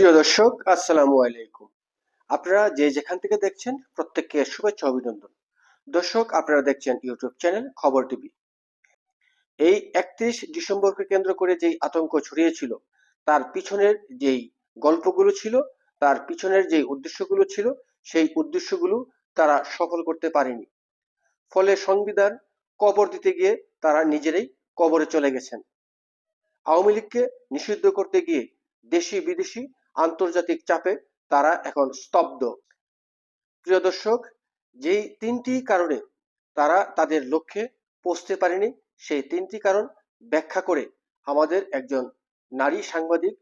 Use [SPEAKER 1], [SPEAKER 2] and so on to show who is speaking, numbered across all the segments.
[SPEAKER 1] প্রিয় দর্শক, আসসালামু আলাইকুম। আপনারা যে যেখান থেকে দেখছেন, প্রত্যেককে শুভেচ্ছা অভিনন্দন। দর্শক, আপনারা দেখছেন ইউটিউব চ্যানেল খবর টিভি। এই একত্রিশ ডিসেম্বরকে কেন্দ্র করে যেই আতঙ্ক ছড়িয়েছিল, তার পিছনের যেই গল্পগুলো ছিল, তার পিছনের যেই উদ্দেশ্যগুলো ছিল, সেই উদ্দেশ্যগুলো তারা সফল করতে পারেনি। ফলে সংবিধান কবর দিতে গিয়ে তারা নিজেরাই কবরে চলে গেছেন। আওয়ামী লীগকে নিষিদ্ধ করতে গিয়ে দেশি বিদেশি আন্তর্জাতিক চাপে তারা এখন স্তব্ধ। প্রিয় দর্শক, যেই তিনটি কারণে তারা তাদের লক্ষ্যে পৌঁছতে পারেনি, সেই তিনটি কারণ ব্যাখ্যা করে আমাদের একজন নারী সাংবাদিক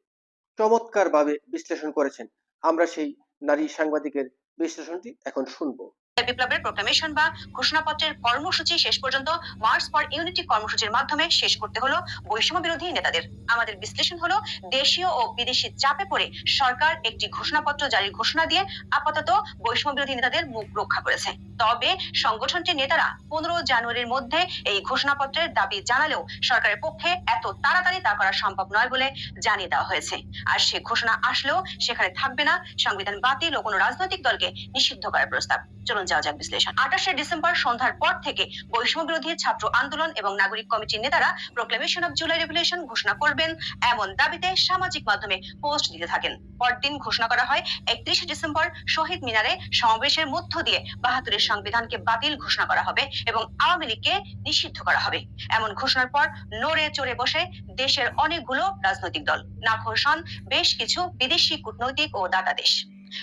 [SPEAKER 1] চমৎকারভাবে বিশ্লেষণ করেছেন। আমরা সেই নারী সাংবাদিকের বিশ্লেষণটি এখন শুনব।
[SPEAKER 2] বিপ্লবের প্রোক্লামেশন বা ঘোষণাপত্রের কর্মসূচি শেষ পর্যন্ত মার্চ ফর ইউনিটি কর্মসূচির মাধ্যমে শেষ করতে হলো বৈষম্য বিরোধী নেতাদের। আমাদের বিশ্লেষণ হলো দেশীয় ও বিদেশি চাপে পড়ে সরকার একটি ঘোষণাপত্র জারির ঘোষণা দিয়ে আপাতত বৈষম্য বিরোধী নেতাদের মুখ রক্ষা করেছে। তবে সংগঠনটির নেতারা পনেরো জানুয়ারির মধ্যে এই ঘোষণাপত্রের দাবি জানালেও সরকারের পক্ষে এত তাড়াতাড়ি তা করা সম্ভব নয় বলে জানিয়ে দেওয়া হয়েছে। আর সে ঘোষণা আসলেও সেখানে থাকবে না, সংবিধান বাতিল ও কোনো রাজনৈতিক দলকে নিষিদ্ধ করার প্রস্তাব। চলুন যাওয়া যাক বিশ্লেষণ। আঠাশে ডিসেম্বর সন্ধ্যার পর থেকে বৈষম্য বিরোধী ছাত্র আন্দোলন এবং নাগরিক কমিটির নেতারা প্রোক্লেমেশন অফ জুলাই রেভলিউশন ঘোষণা করবেন এমন দাবিতে সামাজিক মাধ্যমে পোস্ট দিতে থাকেন। পরদিন ঘোষণা করা হয়, একত্রিশে ডিসেম্বর শহীদ মিনারে সমাবেশের মধ্য দিয়ে বাহাত্তরের সংবিধানকে বাতিল ঘোষণা করা হবে এবং আওয়ামী লীগকে নিষিদ্ধ করা হবে। এমন ঘোষণার পর নড়ে চড়ে বসে দেশের অনেকগুলো রাজনৈতিক দল, নাখোশ হন বেশ কিছু বিদেশি কূটনৈতিক ও দাতা দেশ।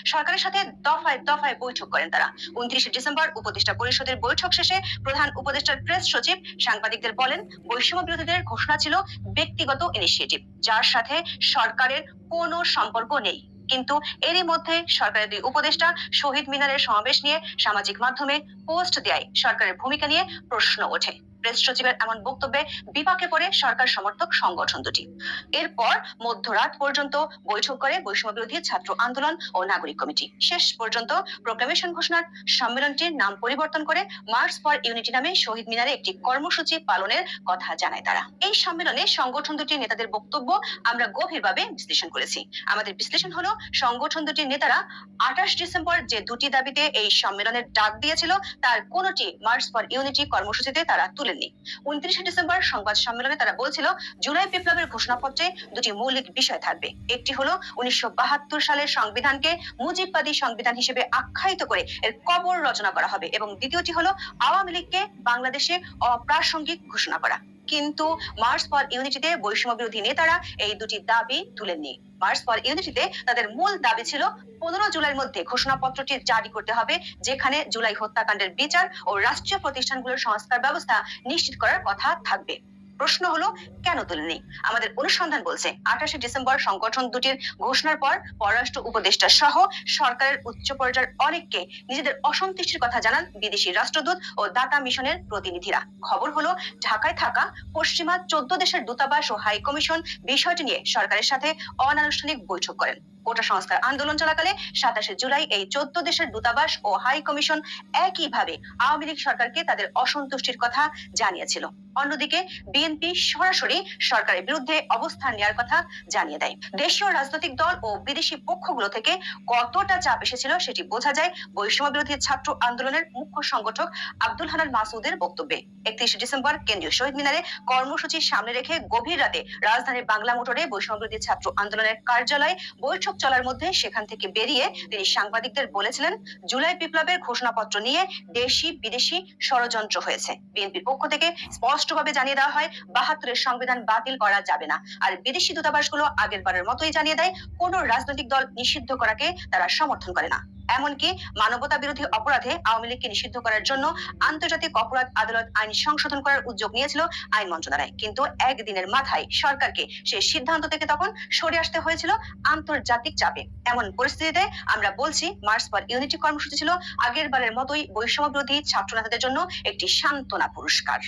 [SPEAKER 2] সরকারের সাথে দফায় দফায় বৈঠক করেন তারা। উনত্রিশে ডিসেম্বর উপদেষ্টা পরিষদের বৈঠক শেষে প্রধান উপদেষ্টার প্রেস সচিব সাংবাদিকদের বলেন, বৈষম্য বিরোধীদের ঘোষণা ছিল ব্যক্তিগত ইনিশিয়েটিভ যার সাথে সরকারের কোনো সম্পর্ক নেই। কিন্তু এরই মধ্যে সরকারের দুই উপদেষ্টা শহীদ মিনারের সমাবেশ নিয়ে সামাজিক মাধ্যমে পোস্ট দেয় সরকারের ভূমিকা নিয়ে প্রশ্ন ওঠে। প্রেস সচিবের এমন বক্তব্যে বিপাকে পড়ে সরকার সমর্থক সংগঠন দুটি। এরপর মধ্যরাত পর্যন্ত বৈঠক করে বৈষম্য বিরোধী ছাত্র আন্দোলন ও নাগরিক কমিটি। শেষ পর্যন্ত প্রোক্লামেশন ঘোষণার সম্মেলনটির নাম পরিবর্তন করে মার্চ ফর ইউনিটি নামে শহীদ মিনারে একটি কর্মসূচি পালনের কথা জানায় তারা। এই সম্মেলনে সংগঠন দুটির নেতাদের বক্তব্য আমরা গভীরভাবে বিশ্লেষণ করেছি। আমাদের বিশ্লেষণ হলো, সংগঠন দুটির নেতারা আঠাশ ডিসেম্বর যে দুটি দাবিতে এই সম্মেলনের ডাক দিয়েছিল, তার কোনটি মার্চ ফর ইউনিটি কর্মসূচিতে তারা তুলেননি উনত্রিশে ডিসেম্বর সংবাদ সম্মেলনে তারা বলছিল, জুলাই বিপ্লবের ঘোষণাপত্রে দুটি মৌলিক বিষয় থাকবে। একটি হলো উনিশশো বাহাত্তর সালের সংবিধানকে মুজিববাদী সংবিধান হিসেবে আখ্যায়িত করে এর কবর রচনা করা হবে এবং দ্বিতীয়টি হলো আওয়ামী লীগকে বাংলাদেশে অপ্রাসঙ্গিক ঘোষণা করা। কিন্তু মার্চ ফর ইউনিটিতে বৈষম্য বিরোধী নেতারা এই দুটি দাবি তুলেননি। মার্চ ফর ইউনিটিতে তাদের মূল দাবি ছিল পনেরো জুলাইয়ের মধ্যে ঘোষণাপত্রটি জারি করতে হবে, যেখানে জুলাই হত্যাকাণ্ডের বিচার ও রাষ্ট্রীয় প্রতিষ্ঠানগুলোর সংস্কার ব্যবস্থা নিশ্চিত করার কথা থাকবে। প্রশ্ন হলো, কেন তুলেনি আমাদের অনুসন্ধান বলছে, আঠাশে ডিসেম্বর সংগঠন দুটির ঘোষণার পর পররাষ্ট্র উপদেষ্টা সহ সরকারের উচ্চ পর্যায়ের অনেককে নিজেদের অসন্তুষ্টির কথা জানান বিদেশি রাষ্ট্রদূত ও দাতা মিশনের প্রতিনিধিরা। খবর হলো, ঢাকায় থাকা পশ্চিমা চোদ্দ দেশের দূতাবাস ও হাই কমিশন বিষয়টি নিয়ে সরকারের সাথে অনানুষ্ঠানিক বৈঠক করেন। কোটা সংস্কার আন্দোলন চলাকালে সাতাশে জুলাই এই চোদ্দ দেশের দূতাবাস ও হাই কমিশন একইভাবে আওয়ামী লীগ সরকারকে তাদের অসন্তুষ্টির কথা জানিয়েছিল। অন্যদিকে বিএনপি সরাসরি সরকারের বিরুদ্ধে অবস্থান নেওয়ার কথা জানিয়ে দেয়। দেশীয় রাজনৈতিক দল ও বিদেশি পক্ষগুলো থেকে কতটা চাপ এসেছিল সেটি বোঝা যায় বৈষম্য বিরোধী ছাত্র আন্দোলনের মুখ্য সংগঠক আব্দুল হানান মাসুদের বক্তব্যে। একত্রিশে ডিসেম্বর কেন্দ্রীয় শহীদ মিনারে কর্মসূচি সামনে রেখে গভীর রাতে রাজধানীর বাংলা মোটরে বৈষম্য বিরোধী ছাত্র আন্দোলনের কার্যালয়ে বৈঠক চলার মধ্যে সেখান থেকে বেরিয়ে তিনি সাংবাদিকদের বলেছিলেন, জুলাই বিপ্লবের ঘোষণাপত্র নিয়ে দেশি, বিদেশি ষড়যন্ত্র হয়েছে। বিএনপির পক্ষ থেকে স্পষ্টভাবে জানিয়ে দেওয়া হয়, বাহাত্তরের সংবিধান বাতিল করা যাবে না। আর বিদেশি দূতাবাসগুলো আগের বারের মতোই জানিয়ে দেয়, কোন রাজনৈতিক দল নিষিদ্ধ করাকে তারা সমর্থন করে না। এমনকি মানবতা বিরোধী অপরাধে আওয়ামী লীগকে নিষিদ্ধ করার জন্য আন্তর্জাতিক অপরাধ আদালত আইন সংশোধন করার উদ্যোগ নিয়েছিল আইন মন্ত্রণালয়। কিন্তু একদিনের মাথায় সরকারকে সেই সিদ্ধান্ত থেকে তখন সরে আসতে হয়েছিল আন্তর্জাতিক চাপে। এমন পরিস্থিতিতে আমরা বলছি মার্চ ফর ইউনিটি কর্মসূচি ছিল, আগের বারের মতোই বৈষম্য বিরোধী ছাত্র নেতাদের জন্য একটি সান্ত্বনা পুরস্কার।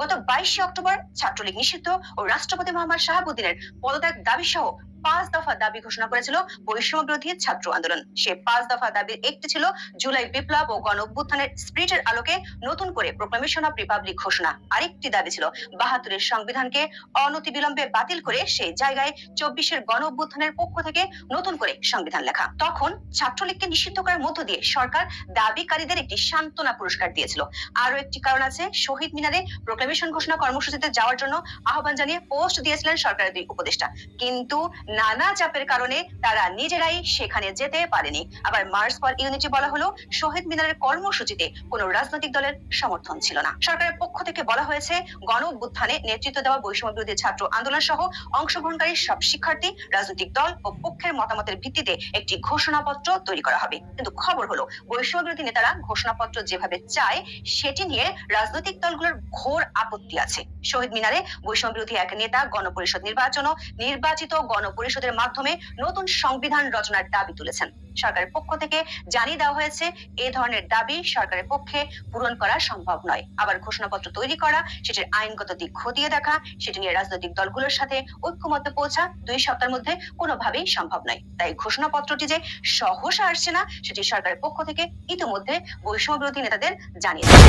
[SPEAKER 2] গত বাইশে অক্টোবর ছাত্রলীগ নিষিদ্ধ ও রাষ্ট্রপতি মোহাম্মদ শাহাবুদ্দিনের পদত্যাগ দাবি সহ পাঁচ দফা দাবি ঘোষণা করেছিল বৈষম্য বিরোধী ছাত্র আন্দোলন। সে পাঁচ দফা দাবির একটি ছিল জুলাই বিপ্লব ও গণ অভ্যুত্থানের স্পিরিটের আলোকে নতুন করে প্রোক্লামেশন অফ রিপাবলিক ঘোষণা। আরেকটি দাবি ছিল বাহাত্তরের সংবিধানকে অনতি বিলম্বে বাতিল করে সেই জায়গায় চব্বিশের গণ অভ্যুত্থানের পক্ষ থেকে নতুন করে সংবিধান লেখা। তখন ছাত্রলীগকে নিষিদ্ধ করার মধ্য দিয়ে সরকার দাবিকারীদের একটি সান্ত্বনা পুরস্কার দিয়েছিল। আরও একটি কারণ আছে, শহীদ মিনারে প্রোক্লামেশন ঘোষণা কর্মসূচিতে যাওয়ার জন্য আহ্বান জানিয়ে পোস্ট দিয়েছিলেন সরকারের দুই উপদেষ্টা। কিন্তু নানা চাপের কারণে তারা নিজেরাই সেখানে যেতে পারেনি। আবার মার্চ ফর ইউনিটি বলা হলো, শহীদ মিনারের কর্মসূচিতে কোনো রাজনৈতিক দলের সমর্থন ছিল না। সরকারের পক্ষ থেকে বলা হয়েছে, গণ অভ্যুত্থানে নেতৃত্ব দেওয়া বৈষম্য বিরোধী ছাত্র আন্দোলন সহ অংশগ্রহণকারী সব শিক্ষার্থী, রাজনৈতিক দল ও পক্ষের মতামতের ভিত্তিতে একটি ঘোষণাপত্র তৈরি করা হবে। কিন্তু খবর হলো, বৈষম্য বিরোধী নেতারা ঘোষণাপত্র যেভাবে চায়, সেটি নিয়ে রাজনৈতিক দলগুলোর ঘোর আপত্তি আছে। শহীদ মিনারে বৈষম্য বিরোধী এক নেতা গণপরিষদ নির্বাচন নির্বাচিত গণপরিষদের মাধ্যমে নতুন সংবিধান রচনার দাবি তুলেছেন। সরকারের পক্ষ থেকে জানিয়ে দেওয়া হয়েছে, এ ধরনের দাবি সরকারের পক্ষে পূরণ করা সম্ভব নয়। আবার ঘোষণাপত্র তৈরি করা, সেটির আইনগত দিক খতিয়ে দেখা, সেটি নিয়ে রাজনৈতিক দলগুলোর সাথে ঐক্যমত্যে পৌঁছা দুই সপ্তাহের মধ্যে কোনোভাবেই সম্ভব নয়। তাই ঘোষণাপত্রটি যে সহসা আসছে না, সেটি সরকারের পক্ষ থেকে ইতিমধ্যে বৈষম্য বিরোধী নেতাদের জানিয়ে দেওয়া